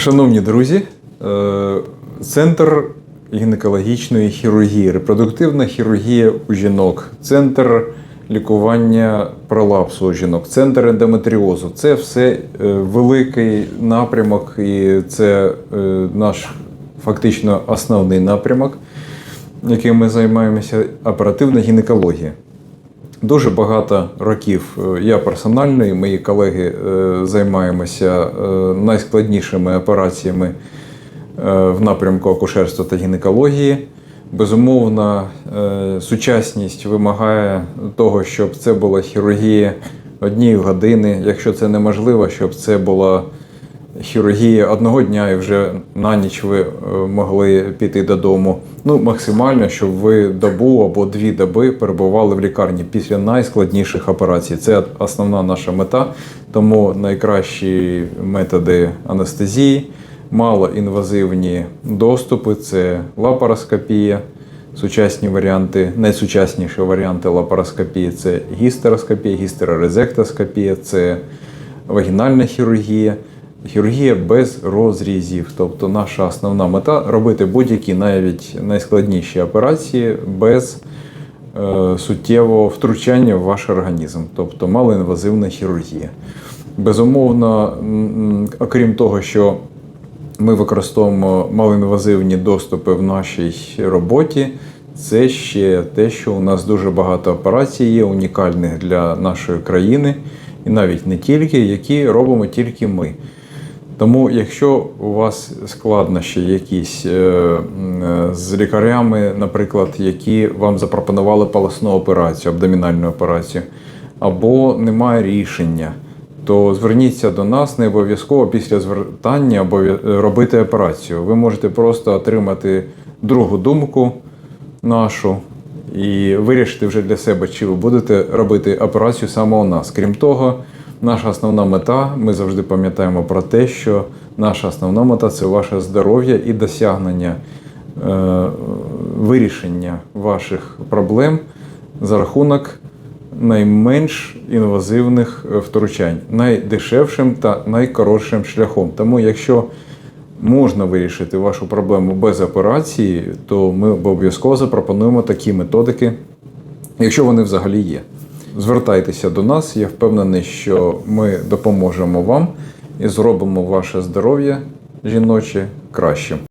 Шановні друзі, е, центр гінекологічної хірургії, репродуктивна хірургія у жінок, центр лікування пролапсу у жінок, центр ендометріозу це все е, великий напрямок, і це е, наш фактично основний напрямок, яким ми займаємося оперативна гінекологія. Дуже багато років е, я персонально і мої колеги е, займаємося е, найскладнішими операціями в напрямку акушерства та гінекології. Безумовно, сучасність вимагає того, щоб це була хірургія однієї години. Якщо це неможливо, щоб це була хірургія одного дня і вже на ніч ви е, могли піти додому. Ну, максимально, щоб ви добу або дві доби перебували в лікарні після найскладніших операцій. Це основна наша мета. Тому найкращі методи анестезії, малоінвазивні доступи це лапароскопія. Сучасні варіанти, найсучасніші варіанти лапароскопії це гістероскопія, гістерорезектоскопія, це вагінальна хірургія, хірургія без розрізів. Тобто наша основна мета робити будь-які навіть найскладніші операції без е, суттєвого втручання в ваш організм, тобто малоінвазивна хірургія. Безумовно, окрім того, що ми використовуємо малоінвазивні доступи в нашій роботі. Це ще те, що у нас дуже багато операцій є унікальних для нашої країни, і навіть не тільки, які робимо тільки ми. Тому, якщо у вас складнощі якісь е, е, з лікарями, наприклад, які вам запропонували полосну операцію, абдомінальну операцію, або немає рішення, то зверніться до нас не обов'язково після звертання обов'я- робити операцію. Ви можете просто отримати другу думку нашу і вирішити вже для себе, чи ви будете робити операцію саме у нас. Крім того, наша основна мета, ми завжди пам'ятаємо про те, що наша основна мета це ваше здоров'я і досягнення е, вирішення ваших проблем за рахунок найменш інвазивних е, втручань, найдешевшим та найкоротшим шляхом. Тому, якщо можна вирішити вашу проблему без операції, то ми обов'язково запропонуємо такі методики, якщо вони взагалі є. Звертайтеся до нас, я впевнений, що ми допоможемо вам і зробимо ваше здоров'я жіноче кращим.